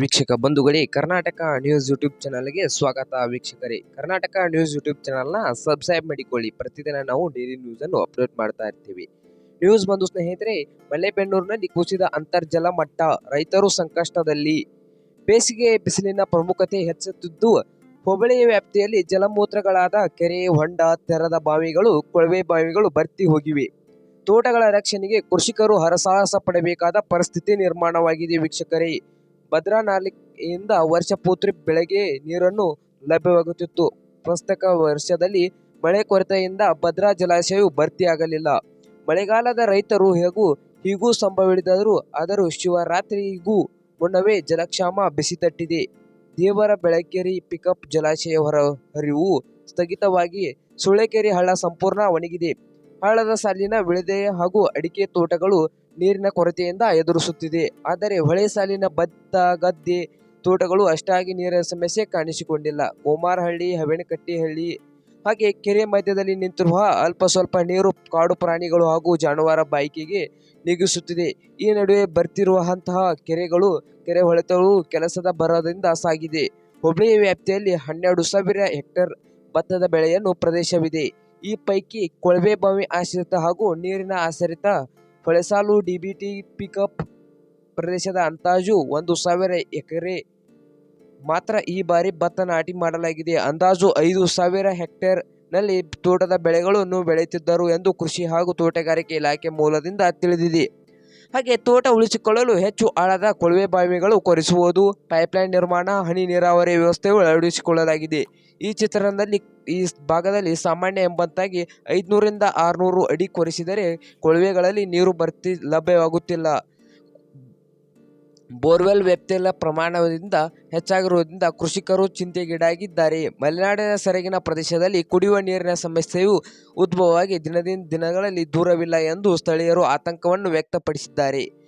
ವೀಕ್ಷಕ ಬಂಧುಗಳೇ, Karnataka news YouTube ಚಾನಲ್ಗೆ ಸ್ವಾಗತ ವೀಕ್ಷಕರೇ. ಕರ್ನಾಟಕ ನ್ಯೂಸ್ ಯೂಟ್ಯೂಬ್ ಚಾನಲ್ನ ಸಬ್ಸ್ಕ್ರೈಬ್ ಮಾಡಿಕೊಳ್ಳಿ. ಪ್ರತಿದಿನ ನಾವು ಡೈಲಿ ನ್ಯೂಸ್ ಅನ್ನು ಅಪ್ಲೋಡ್ ಮಾಡ್ತಾ ಇರ್ತೀವಿ. ನ್ಯೂಸ್ ಬಂದು ಸ್ನೇಹಿತರೆ ಮಲೆಬೆನ್ನೂರಿನಲ್ಲಿ ಕುಸಿದ ಅಂತರ್ಜಲ ಮಟ್ಟ ರೈತರು ಸಂಕಷ್ಟದಲ್ಲಿ. ಬೇಸಿಗೆ ಬಿಸಿಲಿನ ಪ್ರಮುಖತೆ ಹೆಚ್ಚುತ್ತಿದ್ದು, ಹೋಬಳಿಯ ವ್ಯಾಪ್ತಿಯಲ್ಲಿ ಜಲಮೂತ್ರಗಳಾದ ಕೆರೆ, ಹೊಂಡ, ತೆರದ ಬಾವಿಗಳು, ಕೊಳವೆ ಬಾವಿಗಳು ಬರ್ತಿ ಹೋಗಿವೆ. ತೋಟಗಳ ರಕ್ಷಣೆಗೆ ಕೃಷಿಕರು ಹರಸಾಹಸ ಪಡಬೇಕಾದ ಪರಿಸ್ಥಿತಿ ನಿರ್ಮಾಣವಾಗಿದೆ ವೀಕ್ಷಕರೇ. ಭದ್ರಾ ನಾಲೆಯಿಂದ ವರ್ಷ ಪೂರ್ತಿ ಬೆಳೆಗೆ ನೀರನ್ನು ಲಭ್ಯವಾಗುತ್ತಿತ್ತು. ಪ್ರಸ್ತಕ ವರ್ಷದಲ್ಲಿ ಮಳೆ ಕೊರತೆಯಿಂದ ಭದ್ರಾ ಜಲಾಶಯವು ಭರ್ತಿಯಾಗಲಿಲ್ಲ. ಮಳೆಗಾಲದ ರೈತರು ಹೇಗೂ ಹೀಗೂ ಸಂಭವಿಸಿದರು ಆದರೂ ಶಿವರಾತ್ರಿಗೂ ಮುನ್ನವೇ ಜಲಕ್ಷಾಮ ಬಿಸಿತಟ್ಟಿದೆ. ದೇವರ ಬೆಳಕೇರಿ ಪಿಕಪ್ ಜಲಾಶಯ ಹೊರ ಹರಿವು ಸ್ಥಗಿತವಾಗಿ ಸುಳೆಕೆರೆ ಹಳ್ಳ ಸಂಪೂರ್ಣ ಒಣಗಿದೆ. ಹಳ್ಳದ ಸಾಲಿನ ವಿಳದೆ ಹಾಗೂ ಅಡಿಕೆ ತೋಟಗಳು ನೀರಿನ ಕೊರತೆಯಿಂದ ಎದುರಿಸುತ್ತಿದೆ. ಆದರೆ ಹೊಳೆ ಸಾಲಿನ ಭತ್ತ, ಗದ್ದೆ, ತೋಟಗಳು ಅಷ್ಟಾಗಿ ನೀರಿನ ಸಮಸ್ಯೆ ಕಾಣಿಸಿಕೊಂಡಿಲ್ಲ. ಕೋಮಾರಹಳ್ಳಿ ಹವೆಣಕಟ್ಟಿಹಳ್ಳಿ ಹಾಗೆ ಕೆರೆ ಮಧ್ಯದಲ್ಲಿ ನಿಂತಿರುವ ಅಲ್ಪ ಸ್ವಲ್ಪ ನೀರು ಕಾಡು ಪ್ರಾಣಿಗಳು ಹಾಗೂ ಜಾನುವಾರ ಬಾಯ್ಕಿಗೆ ನೀಗಿಸುತ್ತಿದೆ. ಈ ನಡುವೆ ಬರ್ತಿರುವಂತಹ ಕೆರೆಗಳು ಕೆರೆ ಹೊಳೆತಗಳು ಕೆಲಸದ ಬರದಿಂದ ಸಾಗಿದೆ. ಹುಬ್ಳಿ ವ್ಯಾಪ್ತಿಯಲ್ಲಿ ಹನ್ನೆರಡು ಸಾವಿರ ಹೆಕ್ಟೇರ್ ಭತ್ತದ ಬೆಳೆಯನ್ನು ಪ್ರದೇಶವಿದೆ. ಈ ಪೈಕಿ ಕೊಳವೆ ಬಾವಿ ಆಶ್ರಿತ ಹಾಗೂ ನೀರಿನ ಆಶ್ರಿತ ಹೊಳೆಸಾಲು ಡಿಬಿಟಿ ಪಿಕಪ್ ಪ್ರದೇಶದ ಅಂದಾಜು ಒಂದು ಸಾವಿರ ಎಕರೆ ಮಾತ್ರ ಈ ಬಾರಿ ಭತ್ತ ನಾಟಿ ಮಾಡಲಾಗಿದೆ. ಅಂದಾಜು ಐದು ಸಾವಿರ ಹೆಕ್ಟೇರ್ನಲ್ಲಿ ತೋಟದ ಬೆಳೆಗಳನ್ನು ಬೆಳೆಯುತ್ತಿದ್ದರು ಎಂದು ಕೃಷಿ ಹಾಗೂ ತೋಟಗಾರಿಕೆ ಇಲಾಖೆ ಮೂಲದಿಂದ ತಿಳಿದಿದೆ. ಹಾಗೆ ತೋಟ ಉಳಿಸಿಕೊಳ್ಳಲು ಹೆಚ್ಚು ಆಳದ ಕೊಳವೆ ಬಾವಿಗಳು ಕೊರೆಸುವುದು, ಪೈಪ್ಲೈನ್ ನಿರ್ಮಾಣ, ಹನಿ ನೀರಾವರಿ ವ್ಯವಸ್ಥೆಯು ಅಳವಡಿಸಿಕೊಳ್ಳಲಾಗಿದೆ. ಈ ಚಿತ್ರಣದಲ್ಲಿ ಈ ಭಾಗದಲ್ಲಿ ಸಾಮಾನ್ಯ ಎಂಬಂತಾಗಿ ಐದುನೂರಿಂದ ಆರುನೂರು ಅಡಿ ಕೊರೆಸಿದರೆ ಕೊಳವೆಗಳಲ್ಲಿ ನೀರು ಬರ್ತಿ ಲಭ್ಯವಾಗುತ್ತಿಲ್ಲ. ಬೋರ್ವೆಲ್ ವ್ಯಾಪ್ತಿಯ ಪ್ರಮಾಣದಿಂದ ಹೆಚ್ಚಾಗಿರುವುದರಿಂದ ಕೃಷಿಕರು ಚಿಂತೆಗೀಡಾಗಿದ್ದಾರೆ. ಮಲೆನಾಡಿನ ಸೆರಗಿನ ಪ್ರದೇಶದಲ್ಲಿ ಕುಡಿಯುವ ನೀರಿನ ಸಮಸ್ಯೆಯು ಉದ್ಭವವಾಗಿ ದಿನದಿಂದ ದಿನಗಳಲ್ಲಿ ದೂರವಿಲ್ಲ ಎಂದು ಸ್ಥಳೀಯರು ಆತಂಕವನ್ನು ವ್ಯಕ್ತಪಡಿಸಿದ್ದಾರೆ.